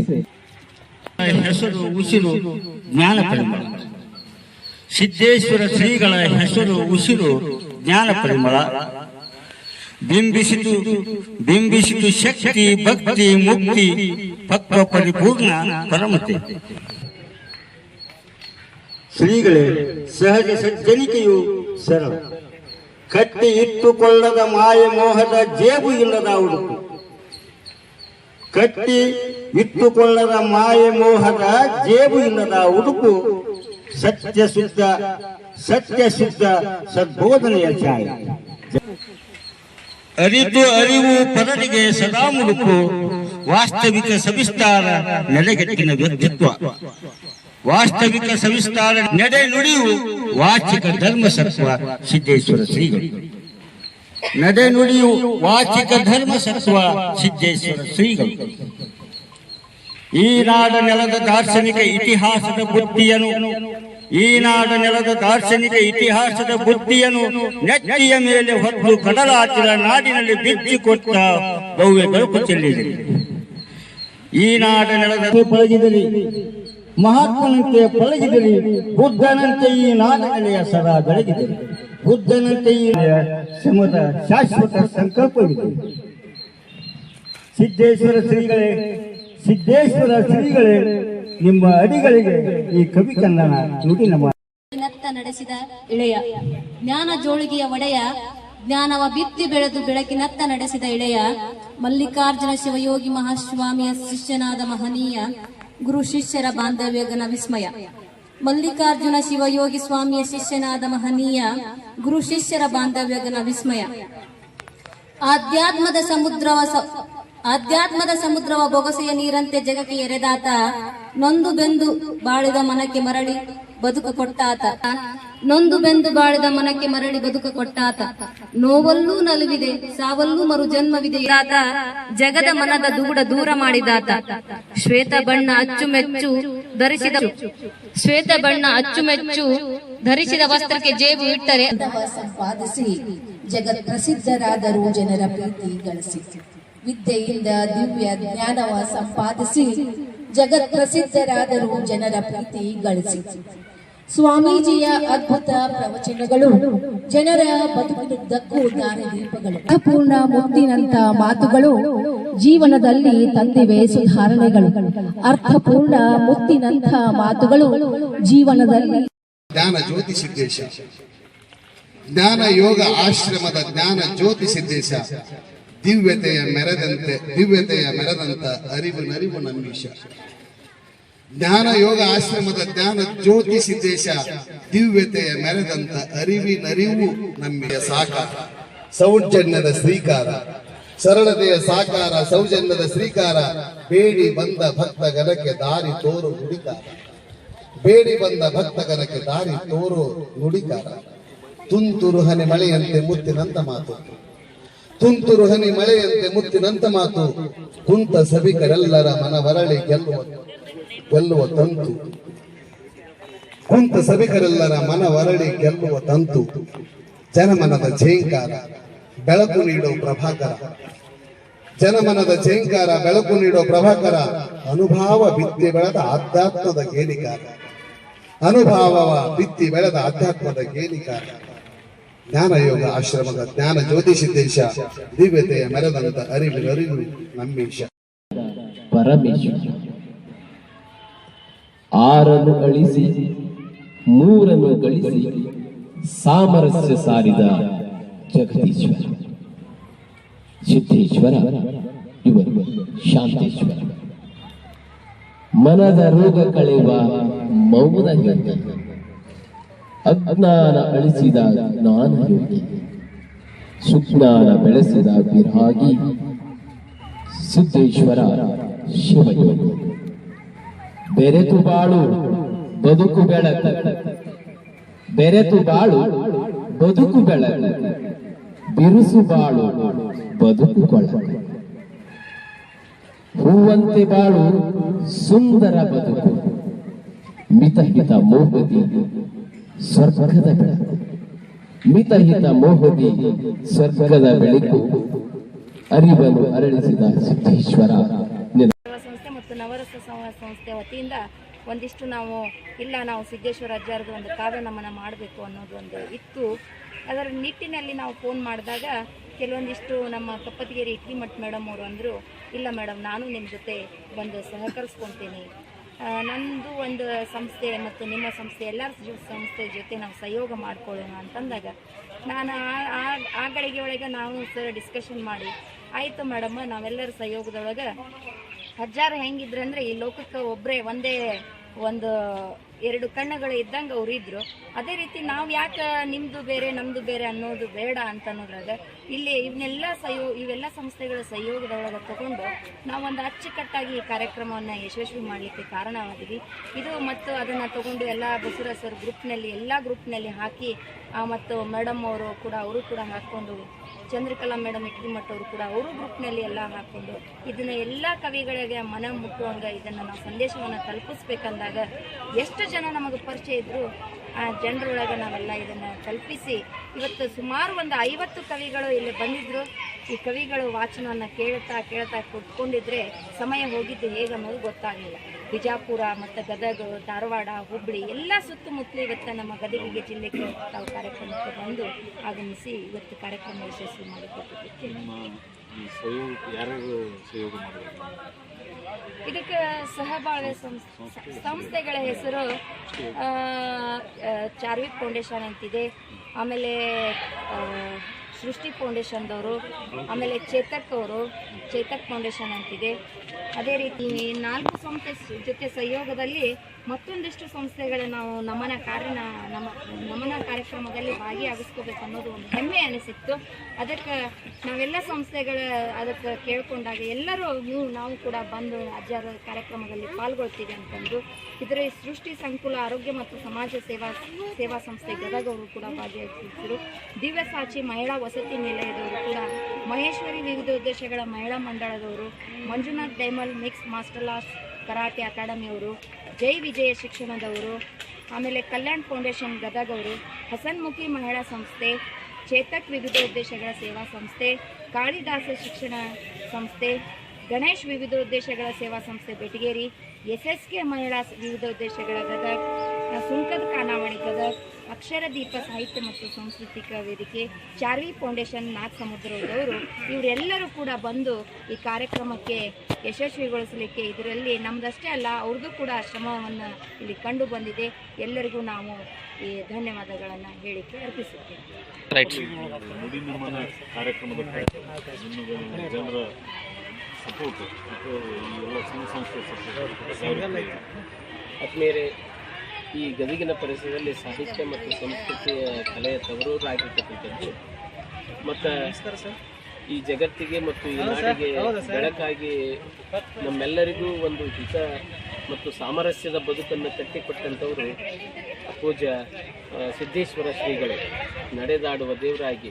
ಹೆಸರು ಉಸಿರು, ಜ್ಞಾನ ಪರಿಮಳ. ಸಿದ್ದೇಶ್ವರ ಶ್ರೀಗಳ ಹೆಸರು ಉಸಿರು, ಜ್ಞಾನ ಪರಿಮಳ. ಬಿಂಬಿಸಿತು ಬಿಂಬಿಸಿತು ಶಕ್ತಿ, ಭಕ್ತಿ, ಮುಕ್ತಿ ಪಕ್ವ ಪರಿಪೂರ್ಣ ಪರಮತೆ. ಶ್ರೀಗಳೇ, ಸಹಜ ಸಜ್ಜನಿಕೆಯು ಸರಳ. ಕಟ್ಟಿ ಇಟ್ಟುಕೊಳ್ಳದ ಮಾಯ ಮೋಹದ ಜೇಬು ಇಲ್ಲದ ಉಡುಪು. ಕಟ್ಟಿ ಇಟ್ಟುಕೊಳ್ಳದ ಮಾಯೆ ಮೋಹದ ಜೇಬು ಇಲ್ಲದ ಉಡುಪು ಸತ್ಯ ಶುದ್ಧ ಸತ್ಯ ಶುದ್ಧ ಸದ್ಬೋಧನೆಯ ಛಾಯೆ. ಅರಿತು ಅರಿವು ಪದರಿಗೆ ಸದಾ ಮುಡುಕು ವಾಸ್ತವಿಕ ಸವಿಸ್ತಾರ ನೆಲೆಗಟ್ಟಿನ ವ್ಯಕ್ತಿತ್ವ. ವಾಸ್ತವಿಕ ಸವಿಸ್ತಾರ ನಡೆ ನುಡಿಯು ವಾಚಿಕ ಧರ್ಮ ಸತ್ವ, ಸಿದ್ದೇಶ್ವರ ಶ್ರೀಗಳು. ನಡೆ ನುಡಿಯು ವಾಚಿಕ ಧರ್ಮ ಸತ್ವ, ಸಿದ್ದೇಶ್ವರ ಶ್ರೀಗಳು. ಈ ನಾಡ ನೆಲದ ದಾರ್ಶನಿಕ ಇತಿಹಾಸದ ಬುದ್ಧಿಯನ್ನು ಈ ನಾಡ ನೆಲದ ದಾರ್ಶನಿಕ ಇತಿಹಾಸದ ಬುದ್ಧಿಯನ್ನು ನೆಟ್ಟಿಯ ಮೇಲೆ ಹೊತ್ತು ಕಡಲಾಚಿದ ನಾಡಿನಲ್ಲಿ ಬಿಚ್ಚಿಕೊಟ್ಟ ಭವ್ಯ ಬೆಳಕು ಚೆಲ್ಲಿದೆ. ನಾಡ ನೆಲದ ಪಳಗಿದಲಿ. ಮಹಾತ್ಮನಂತೆ ಪಳಗಿದಲಿ. ಬುದ್ಧನಂತೆ ಈ ನಾಡಿನೆಲೆಯ ಸದಾ ಬೆಳಗಿದೆ. ಬುದ್ಧನಂತೆ ಈ ಶ್ರಮದ ಶಾಶ್ವತ ಸಂಕಲ್ಪವಿದೆ. ಸಿದ್ದೇಶ್ವರ ಶ್ರೀಗಳೇ ಸಿದ್ದೇಶ್ವರ ಶ್ರೀಗಳೇ ನಿಮ್ಮ ಅಡಿಗಳಿಗೆ ಈ ಕವಿ ಕಂದನ ನುಡಿ ನಮ್ಮ ನತ್ತ ನಡೆಸಿದ ಇಳೆಯ. ಜ್ಞಾನ ಜೋಳಿಗೆಯ ಒಡೆಯ, ಜ್ಞಾನವ ಬಿತ್ತಿ ಬೆಳೆದು ಬೆಳಕಿನತ್ತ ನಡೆಸಿದ ಇಳೆಯ, ಮಲ್ಲಿಕಾರ್ಜುನ ಶಿವಯೋಗಿ ಮಹಾಸ್ವಾಮಿಯ ಶಿಷ್ಯನಾದ ಮಹನೀಯ ಗುರು ಶಿಷ್ಯರ ಬಾಂಧವ್ಯಗನ ವಿಸ್ಮಯ. ಮಲ್ಲಿಕಾರ್ಜುನ ಶಿವಯೋಗಿ ಸ್ವಾಮಿಯ ಶಿಷ್ಯನಾದ ಮಹನೀಯ ಗುರು ಶಿಷ್ಯರ ಬಾಂಧವ್ಯಗನ ವಿಸ್ಮಯ. ಆಧ್ಯಾತ್ಮದ ಸಮುದ್ರವ ಆಧ್ಯಾತ್ಮದ ಸಮುದ್ರವ ಬೊಗಸೆಯ ನೀರಂತೆ ಜಗಕ್ಕೆ ಎರೆದಾತ, ನೊಂದು ಬೆಂದು ಬಾಳಿದ ಮನಕ್ಕೆ ಮರಳಿ ಬದುಕು ಕೊಟ್ಟಾತ. ನೊಂದು ಬೆಂದು ಬಾಳಿದ ಮನಕ್ಕೆ ಮರಳಿ ಬದುಕು ಕೊಟ್ಟಾತ. ನೋವಲ್ಲೂ ನಲುವಿದೆ, ಸಾವಲ್ಲೂ ಮರು ಜನ್ಮವಿದೆ ಆತ ಜಗದ ಮನದ ದೂಡ ದೂರ ಮಾಡಿದಾತ. ಶ್ವೇತ ಬಣ್ಣ ಅಚ್ಚುಮೆಚ್ಚು ಧರಿಸಿದ ಶ್ವೇತ ಬಣ್ಣ ಅಚ್ಚುಮೆಚ್ಚು ಧರಿಸಿದ ವಸ್ತ್ರಕ್ಕೆ ಜೇಬು ಇಟ್ಟರೆ ಸಂಪಾದಿಸಿ ಜಗತ್ ಪ್ರಸಿದ್ಧರಾದರೂ ಜನರ ಪ್ರೀತಿ ಗಳಿಸಿ. ವಿದ್ಯೆಯಿಂದ ದಿವ್ಯ ಜ್ಞಾನವ ಸಂಪಾದಿಸಿ ಜಗತ್ ಪ್ರಸಿದ್ಧರಾದರೂ ಜನರ ಪ್ರೀತಿ ಗಳಿಸಿ. ಸ್ವಾಮೀಜಿಯ ಅದ್ಭುತ ಪ್ರವಚನಗಳು ಜನರ ಬದುಕಿನುದ್ದಕ್ಕೂ ದಾರಿದೀಪಗಳು. ಅಪೂರ್ಣ ಮುಕ್ತಿನಂತ ಮಾತುಗಳು ಜೀವನದಲ್ಲಿ ತಂದಿವೆ ಸುಧಾರಣೆಗಳು. ಅರ್ಥಪೂರ್ಣ ಮುಕ್ತಿನಂಥ ಮಾತುಗಳು ಜೀವನದಲ್ಲಿ ಜ್ಞಾನ ಜ್ಯೋತಿ ಸಿದ್ದೇಶ. ಜ್ಞಾನ ಯೋಗ ಆಶ್ರಮದ ಜ್ಞಾನ ಜ್ಯೋತಿ ಸಿದ್ದೇಶ. ದಿವ್ಯತೆಯ ಮೆರೆದಂತೆ, ದಿವ್ಯತೆಯ ಮೆರೆದಂತ ಅರಿವು ನರಿವು ನನ್ವೀಶ ಜ್ಞಾನ ಯೋಗ ಆಶ್ರಮದ ಜ್ಞಾನ ಜ್ಯೋತಿ ಸಿದ್ದೇಶ ದಿವ್ಯತೆಯ ಮೆರೆದಂತ ಅರಿವಿನರಿವು ನಮ್ಮಿಯ ಸಾಕಾರ. ಸೌಜನ್ಯದ ಶ್ರೀಕಾರ. ಸರಳತೆಯ ಸಾಕಾರ, ಸೌಜನ್ಯದ ಶ್ರೀಕಾರ. ಬೇಡಿ ಬಂದ ಭಕ್ತ ಗಣಕ್ಕೆ ದಾರಿ ತೋರು ನುಡಿಕಾರ. ಬೇಡಿ ಬಂದ ಭಕ್ತಗನಕ್ಕೆ ದಾರಿ ತೋರು ನುಡಿಕಾರ. ತುಂತುರು ಹನಿ ಮಳೆಯಂತೆ ಮುತ್ತಿನಂತ ಮಾತು. ತುಂತುರು ಹನಿ ಮಳೆಯಂತೆ ಮುತ್ತಿನಂತ ಮಾತು. ಕುಂತ ಸಭಿಕರೆಲ್ಲರ ಮನವರಳಿ ಗೆಲ್ಲುವ ಗೆಲ್ಲುವ ತಂತು. ಕುಂತ ಸಭಿಕರೆಲ್ಲರ ಮನವರಳಿ ಗೆಲ್ಲುವ ತಂತು. ಜನಮನದ ಝೇಂಕಾರ ಬೆಳಕು ನೀಡೋ ಪ್ರಭಾಕರ. ಜನಮನದ ಜೇಂಕಾರ, ಬೆಳಕು ನೀಡೋ ಪ್ರಭಾಕರ, ಅನುಭಾವ ಬಿತ್ತಿ ಬೆಳೆದ ಆಧ್ಯಾತ್ಮದ ಗೇಲಿಕಾರ ಅನುಭಾವವ ಬಿತ್ತಿ ಬೆಳೆದ ಆಧ್ಯಾತ್ಮದ ಗೇಲಿಕಾರ ಜ್ಞಾನಯೋಗ ಆಶ್ರಮದ ಜ್ಞಾನ ಜ್ಯೋತಿ ಸಿದ್ದೇಶ ದಿವ್ಯತೆಯ ಮೆರೆದಂತ ಅರಿವು ಅರಿವು ನಮ್ಮೀಶ. ಪರಮೇಶ್ವರ. ಆರನ್ನು ಅಳಿಸಿ, ಮೂರನ್ನು ಗಳಿಸಿ, ಸಾಮರಸ್ಯ ಸಾರಿದ ಜಗದೀಶ್ವರ. ಸಿದ್ದೇಶ್ವರ, ಇವರು ಶಾಂತೇಶ್ವರ. ಮನದ ರೋಗ ಕಳೆಯುವ ಮೌನ ಯೋಗಿ ಅಜ್ಞಾನ ಅಳಿಸಿದ ಜ್ಞಾನ ಯೋಗಿ. ಸುಜ್ಞಾನ ಬೆಳೆಸಿದ ವಿರಾಗಿ. ಸಿದ್ದೇಶ್ವರ ಶಿವಯೋಗಿ. ಬೆರೆತು ಬಾಳು, ಬದುಕು ಬೆಳಕ. ಬೆರೆತು ಬಾಳು, ಬದುಕು ಬೆಳಕ. ಬಿರುಸು ಬಾಳು, ಬದುಕು ಕೊಳಕ. ಹೂವಂತೆ ಬಾಳು ಸುಂದರ ಬದುಕು. ಮಿತಹಿತ ಮೋಹದಿ. ಸ್ವರ್ಗದ ಬೆಳಕು. ಮಿತಹಿತ ಮೋಹದಿ ಸ್ವರ್ಗದ ಬೆಳಕು. ಅರಿವನ್ನು ಅರಳಿಸಿದ ಸಿದ್ದೇಶ್ವರ ಸಂಸ್ಥೆ ಮತ್ತು ನವರಸ ಸಂಸ್ಥೆ ವತಿಯಿಂದ ಒಂದಿಷ್ಟು ನಾವು, ಇಲ್ಲ ನಾವು ಸಿದ್ದೇಶ್ವರ ಅಜ್ಜಾರದು ಒಂದು ಕಾವ್ಯ ನಮನ ಮಾಡಬೇಕು ಅನ್ನೋದು ಒಂದು ಇತ್ತು. ಅದರ ನಿಟ್ಟಿನಲ್ಲಿ ನಾವು ಫೋನ್ ಮಾಡಿದಾಗ ಕೆಲವೊಂದಿಷ್ಟು ನಮ್ಮ ಕಪ್ಪತಿಗೇರಿ ಇಟ್ಲಿಮಠ್ ಮೇಡಮ್ ಅವರು ಅಂದರು, ಇಲ್ಲ ಮೇಡಮ್ ನಾನು ನಿಮ್ಮ ಜೊತೆ ಬಂದು ಸಹಕರಿಸ್ಕೊತೀನಿ. ನಂದು ಒಂದು ಸಂಸ್ಥೆ ಮತ್ತು ನಿಮ್ಮ ಸಂಸ್ಥೆ, ಎಲ್ಲರ ಸಂಸ್ಥೆ ಜೊತೆ ನಾವು ಸಹಯೋಗ ಮಾಡ್ಕೊಳ್ಳೋಣ ಅಂತಂದಾಗ, ನಾನು ಆ- ಗಳಿಗೆ ಒಳಗೆ ನಾವು ಸರ್ ಡಿಸ್ಕಷನ್ ಮಾಡಿ, ಆಯಿತು ಮೇಡಮ್, ನಾವೆಲ್ಲರ ಸಹಯೋಗದೊಳಗೆ ಹಜ್ಜಾರು ಹೆಂಗಿದ್ರೆ ಅಂದರೆ ಈ ಲೋಕಕ್ಕೆ ಒಬ್ಬರೇ ಒಂದೇ ಒಂದು ಎರಡು ಕಣ್ಣುಗಳು ಇದ್ದಂಗೆ ಅವ್ರು ಇದ್ರು. ಅದೇ ರೀತಿ ನಾವು ಯಾಕೆ ನಿಮ್ಮದು ಬೇರೆ ನಮ್ಮದು ಬೇರೆ ಅನ್ನೋದು ಬೇಡ ಅಂತ ಅನ್ನೋದ್ರಾಗ ಇಲ್ಲಿ ಇವನ್ನೆಲ್ಲ ಸಹಯೋ, ಇವೆಲ್ಲ ಸಂಸ್ಥೆಗಳ ಸಹಯೋಗದೊಳಗೆ ತಗೊಂಡು ನಾವೊಂದು ಅಚ್ಚುಕಟ್ಟಾಗಿ ಈ ಕಾರ್ಯಕ್ರಮವನ್ನು ಯಶಸ್ವಿ ಮಾಡಲಿಕ್ಕೆ ಕಾರಣವಾಗಿದೆ ಇದು ಮತ್ತು ಅದನ್ನು ತಗೊಂಡು ಎಲ್ಲ ಬಸವರಾಜ್ ಗ್ರೂಪ್ನಲ್ಲಿ ಎಲ್ಲ ಗ್ರೂಪ್ನಲ್ಲಿ ಹಾಕಿ ಮತ್ತು ಮೇಡಮ್ ಅವರು ಕೂಡ ಅವರು ಕೂಡ ಹಾಕ್ಕೊಂಡು ಚಂದ್ರಕಲಾ ಮೇಡಮ್ ಇಟ್ಕಿಮಠ ಅವರು ಕೂಡ ಅವರು ಗ್ರೂಪ್ನಲ್ಲಿ ಎಲ್ಲ ಹಾಕ್ಕೊಂಡು ಇದನ್ನ ಎಲ್ಲ ಕವಿಗಳಿಗೆ ಮನ ಮುಟ್ಟುವಂಗ ಇದನ್ನು ನಾವು ಸಂದೇಶವನ್ನು ತಲುಪಿಸ್ಬೇಕಂದಾಗ ಎಷ್ಟು ಜನ ನಮಗೆ ಪರಿಚಯ ಇದ್ರು, ಆ ಜನರೊಳಗೆ ನಾವೆಲ್ಲ ಇದನ್ನು ತಲುಪಿಸಿ ಇವತ್ತು ಸುಮಾರು ಒಂದು ಐವತ್ತು ಕವಿಗಳು ಇಲ್ಲಿ ಬಂದಿದ್ರು. ಈ ಕವಿಗಳು ವಾಚನವನ್ನು ಕೇಳ್ತಾ ಕೇಳ್ತಾ ಕುತ್ಕೊಂಡಿದ್ರೆ ಸಮಯ ಹೋಗಿದ್ದು ಹೇಗೆ ಅನ್ನೋದು ಗೊತ್ತಾಗಲಿಲ್ಲ. ಬಿಜಾಪುರ ಮತ್ತು ಗದಗ ಧಾರವಾಡ ಹುಬ್ಬಳ್ಳಿ ಎಲ್ಲ ಸುತ್ತಮುತ್ತಲು ಇವತ್ತು ನಮ್ಮ ಗದಗಿಗೆ ಜಿಲ್ಲೆಗೆ ತಾವು ಕಾರ್ಯಕ್ರಮಕ್ಕೆ ಬಂದು ಆಗಮಿಸಿ ಇವತ್ತು ಕಾರ್ಯಕ್ರಮ ಯಶಸ್ವಿ ಮಾಡಿಕೊಟ್ಟಿದ್ದಕ್ಕೆ ಇದಕ್ಕೆ ಸಹಬಾಳ್ವೆ ಸಂಸ್ಥೆ ಸಂಸ್ಥೆಗಳ. ಹೆಸರು ಚಾರ್ವಿಕ್ ಫೌಂಡೇಶನ್ ಅಂತಿದೆ. ಆಮೇಲೆ ಸೃಷ್ಟಿ ಫೌಂಡೇಶನ್ದವರು ಆಮೇಲೆ ಚೇತಕ್ ಅವರು ಚೇತಕ್ ಫೌಂಡೇಶನ್ ಅಂತಿದೆ. ಅದೇ ರೀತಿ ನಾಲ್ಕು ಸಂಸ್ಥೆ ಜೊತೆ ಸಹಯೋಗದಲ್ಲಿ ಮತ್ತೊಂದಿಷ್ಟು ಸಂಸ್ಥೆಗಳ ನಾವು ನಮನ ಕಾರ್ಯನ, ನಮ್ಮ ನಮನ ಕಾರ್ಯಕ್ರಮದಲ್ಲಿ ಭಾಗಿಯಾಗಿಸ್ಕೋಬೇಕು ಅನ್ನೋದು ಒಂದು ಹೆಮ್ಮೆ ಅನಿಸಿತ್ತು. ಅದಕ್ಕೆ ನಾವೆಲ್ಲ ಸಂಸ್ಥೆಗಳ ಅದಕ್ಕೆ ಕೇಳಿಕೊಂಡಾಗ ಎಲ್ಲರೂ ನೀವು ನಾವು ಕೂಡ ಬಂದು ಅಜ್ಜಾರ ಕಾರ್ಯಕ್ರಮದಲ್ಲಿ ಪಾಲ್ಗೊಳ್ತೀವಿ ಅಂತಂದು. ಇದರ ಸೃಷ್ಟಿ, ಸಂಕುಲ, ಆರೋಗ್ಯ ಮತ್ತು ಸಮಾಜ ಸೇವಾ ಸೇವಾ ಸಂಸ್ಥೆ ಗದಗವರು ಕೂಡ ಭಾಗಿಯಾಗಿದ್ದರು. ದಿವ್ಯಸಾಚಿ ಮಹಿಳಾ ವಸತಿ ನಿಲಯದವರು ಕೂಡ, ಮಹೇಶ್ವರಿ ವಿವಿಧ ಉದ್ದೇಶಗಳ ಮಹಿಳಾ ಮಂಡಳದವರು, ಮಂಜುನಾಥ್ ಡೈಮಲ್ ಮಿಕ್ಸ್ ಮಾಸ್ಟರ್ ಆರ್ಟ್ಸ್ ಕರಾಟೆ ಅಕಾಡೆಮಿಯವರು ಜೈ ವಿಜಯ ಶಿಕ್ಷಣದವರು, ಆಮೇಲೆ ಕಲ್ಯಾಣ್ ಫೌಂಡೇಶನ್ ಗದಗವರು, ಹಸನ್ಮುಖಿ ಮಹಿಳಾ ಸಂಸ್ಥೆ, ಚೇತಕ್ ವಿವಿಧ ಉದ್ದೇಶಗಳ ಸೇವಾ ಸಂಸ್ಥೆ, ಕಾಳಿದಾಸ ಶಿಕ್ಷಣ ಸಂಸ್ಥೆ, ಗಣೇಶ್ ವಿವಿಧ ಉದ್ದೇಶಗಳ ಸೇವಾ ಸಂಸ್ಥೆ ಬೆಟಗೇರಿ ಎಸ್ ಎಸ್ ಕೆ ಮಹಿಳಾ ವಿವಿಧ ಉದ್ದೇಶಗಳ ಗದಗ್, ಸುಂಕದ ಖಾನಾವಣಿ ಗದಗ್ ಅಕ್ಷರ ದೀಪ ಸಾಹಿತ್ಯ ಮತ್ತು ಸಾಂಸ್ಕೃತಿಕ ವೇದಿಕೆ ಚಾರ್ವಿ ಫೌಂಡೇಶನ್ ನಾಗ್ ಸಮುದ್ರದವರು ಇವರೆಲ್ಲರೂ ಕೂಡ ಬಂದು ಈ ಕಾರ್ಯಕ್ರಮಕ್ಕೆ ಯಶಸ್ವಿಗೊಳಿಸಲಿಕ್ಕೆ ಇದರಲ್ಲಿ ನಮ್ಮದಷ್ಟೇ ಅಲ್ಲ ಅವ್ರದ್ದು ಕೂಡ ಶ್ರಮವನ್ನು ಇಲ್ಲಿ ಕಂಡು ಬಂದಿದೆ. ಎಲ್ಲರಿಗೂ ನಾವು ಈ ಧನ್ಯವಾದಗಳನ್ನು ಹೇಳಿಕೆ ಅರ್ಪಿಸುತ್ತೇವೆ ನುಡಿ ನಿರ್ಮಾಣ ಕಾರ್ಯಕ್ರಮದ ನಿಮಗೆ ಜನರ ಸಪೋರ್ಟ್ ಮತ್ತು ಈ ಎಲ್ಲ ಸಂಘ ಸಂಸ್ಥೆ ಸಪೋರ್ಟ್ ಈ ಗದಗಿನ ಪರಿಸರದಲ್ಲಿ ಸಾಹಿತ್ಯ ಮತ್ತು ಸಂಸ್ಕೃತಿಯ ಕಲೆಯ ತವರೂರಾಗಿರ್ತಕ್ಕಂಥದ್ದು. ಮತ್ತು ಈ ಜಗತ್ತಿಗೆ ಮತ್ತು ಈ ನಾಡಿಗೆ ಬೆಳಕಾಗಿ ನಮ್ಮೆಲ್ಲರಿಗೂ ಒಂದು ಹಿತ ಮತ್ತು ಸಾಮರಸ್ಯದ ಬದುಕನ್ನು ಕಟ್ಟಿಕೊಟ್ಟಂಥವರು ಪೂಜ್ಯ ಆ, ಸಿದ್ದೇಶ್ವರ ಶ್ರೀಗಳು. ನಡೆದಾಡುವ ದೇವರಾಗಿ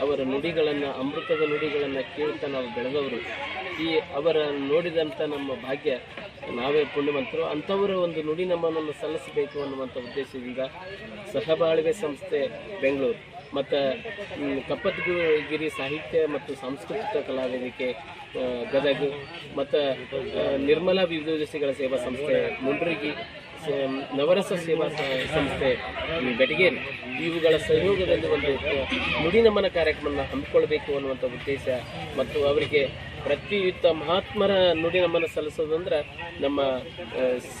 ಅವರ ನುಡಿಗಳನ್ನು ಅಮೃತದ ನುಡಿಗಳನ್ನು ಕೇಳ್ತಾ ನಾವು ಬೆಳೆದವರು. ಈ ಅವರ ನೋಡಿದಂಥ ನಮ್ಮ ಭಾಗ್ಯ ನಾವೇ ಪುಣ್ಯವಂತರು. ಅಂಥವರ ಒಂದು ನುಡಿ ನಮ್ಮನ್ನು ಸಲ್ಲಿಸಬೇಕು ಅನ್ನುವಂಥ ಉದ್ದೇಶದಿಂದ ಸಹಬಾಳ್ವೆ ಸಂಸ್ಥೆ ಬೆಂಗಳೂರು, ಮತ್ತು ಕಪ್ಪತ್ಗಿರಿ ಸಾಹಿತ್ಯ ಮತ್ತು ಸಾಂಸ್ಕೃತಿಕ ಕಲಾ ವೇದಿಕೆ ಗದಗ, ಮತ್ತು ನಿರ್ಮಲಾ ವಿವಿಧೋದಿಗಳ ಸೇವಾ ಸಂಸ್ಥೆ, ಮುಂಡ್ರಿಗಿ ನವರಸ ಸೇವಾ ಸಂಸ್ಥೆ ಬೆಟಗೇರಿ. ಇವುಗಳ ಸಹಯೋಗದಲ್ಲಿ ಒಂದು ನುಡಿ ನಮನ ಕಾರ್ಯಕ್ರಮವನ್ನು ಹಮ್ಮಿಕೊಳ್ಬೇಕು ಅನ್ನುವಂಥ ಉದ್ದೇಶ ಮತ್ತು ಅವರಿಗೆ ಪ್ರತಿಯುತ್ತ ಮಹಾತ್ಮರ ನುಡಿ ನಮನ ಸಲ್ಲಿಸೋದಂದ್ರೆ ನಮ್ಮ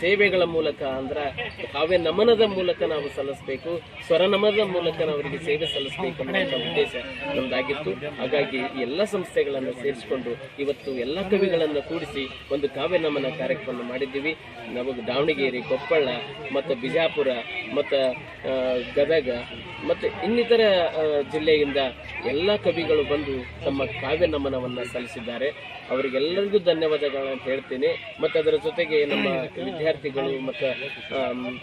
ಸೇವೆಗಳ ಮೂಲಕ ಅಂದ್ರೆ ಕಾವ್ಯ ನಮನದ ಮೂಲಕ ನಾವು ಸಲ್ಲಿಸಬೇಕು ಸ್ವರನಮನದ ಮೂಲಕ ನಾವು ಅವರಿಗೆ ಸೇವೆ ಸಲ್ಲಿಸಬೇಕು ಅನ್ನೋ ಉದ್ದೇಶ ನಮ್ದಾಗಿತ್ತು. ಹಾಗಾಗಿ ಎಲ್ಲ ಸಂಸ್ಥೆಗಳನ್ನು ಸೇರಿಸಿಕೊಂಡು ಇವತ್ತು ಎಲ್ಲ ಕವಿಗಳನ್ನು ಕೂಡಿಸಿ ಒಂದು ಕಾವ್ಯ ನಮನ ಕಾರ್ಯಕ್ರಮ ಮಾಡಿದ್ದೀವಿ. ನಮಗೆ ದಾವಣಗೆರೆ, ಕೊಪ್ಪಳ, ಮತ್ತು ಬಿಜಾಪುರ, ಮತ್ತು ಗದಗ, ಮತ್ತು ಇನ್ನಿತರ ಜಿಲ್ಲೆಯಿಂದ ಎಲ್ಲ ಕವಿಗಳು ಬಂದು ತಮ್ಮ ಕಾವ್ಯ ನಮನವನ್ನು ಸಲ್ಲಿಸಿದ್ದಾರೆ. ಅವರಿಗೆಲ್ಲರಿಗೂ ಧನ್ಯವಾದಗಳನ್ನು ಹೇಳ್ತೇನೆ. ಮತ್ತು ಅದರ ಜೊತೆಗೆ ನಮ್ಮ ವಿದ್ಯಾರ್ಥಿಗಳು ಮತ್ತು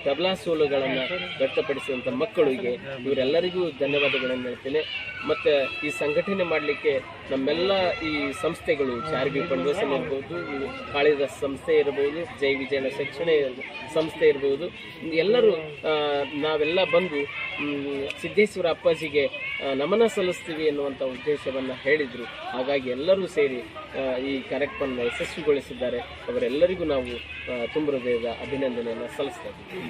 ತಬಲಾ ಸೋಲುಗಳನ್ನು ವ್ಯಕ್ತಪಡಿಸಿದಂಥ ಮಕ್ಕಳಿಗೆ ಇವರೆಲ್ಲರಿಗೂ ಧನ್ಯವಾದಗಳನ್ನು ಹೇಳ್ತೇನೆ. ಮತ್ತು ಈ ಸಂಘಟನೆ ಮಾಡಲಿಕ್ಕೆ ನಮ್ಮೆಲ್ಲ ಈ ಸಂಸ್ಥೆಗಳು ಚಾರ್ವಿ ಫೌಂಡೇಶನ್ ಇರ್ಬೋದು ಕಾಳಿದಾಸ್ ಸಂಸ್ಥೆ ಇರ್ಬೋದು, ಜೈ ವಿಜಯನ ಶಿಕ್ಷಣ ಸಂಸ್ಥೆ ಇರ್ಬೋದು. ಎಲ್ಲರೂ ನಾವೆಲ್ಲ ಬಂದು ಸಿದ್ದೇಶ್ವರ ಅಪ್ಪಾಜಿಗೆ ನಮನ ಸಲ್ಲಿಸ್ತೀವಿ ಎನ್ನುವಂಥ ಉದ್ದೇಶವನ್ನು ಹೇಳಿದರು. ಹಾಗಾಗಿ ಎಲ್ಲರೂ ಸೇರಿ ಈ ಕಾರ್ಯಕ್ರಮವನ್ನು ಯಶಸ್ವಿಗೊಳಿಸಿದ್ದಾರೆ. ಅವರೆಲ್ಲರಿಗೂ ನಾವು ತುಂಬ ಹೃದಯದ ಅಭಿನಂದನೆಯನ್ನು ಸಲ್ಲಿಸ್ತಾ ಇದ್ದೀವಿ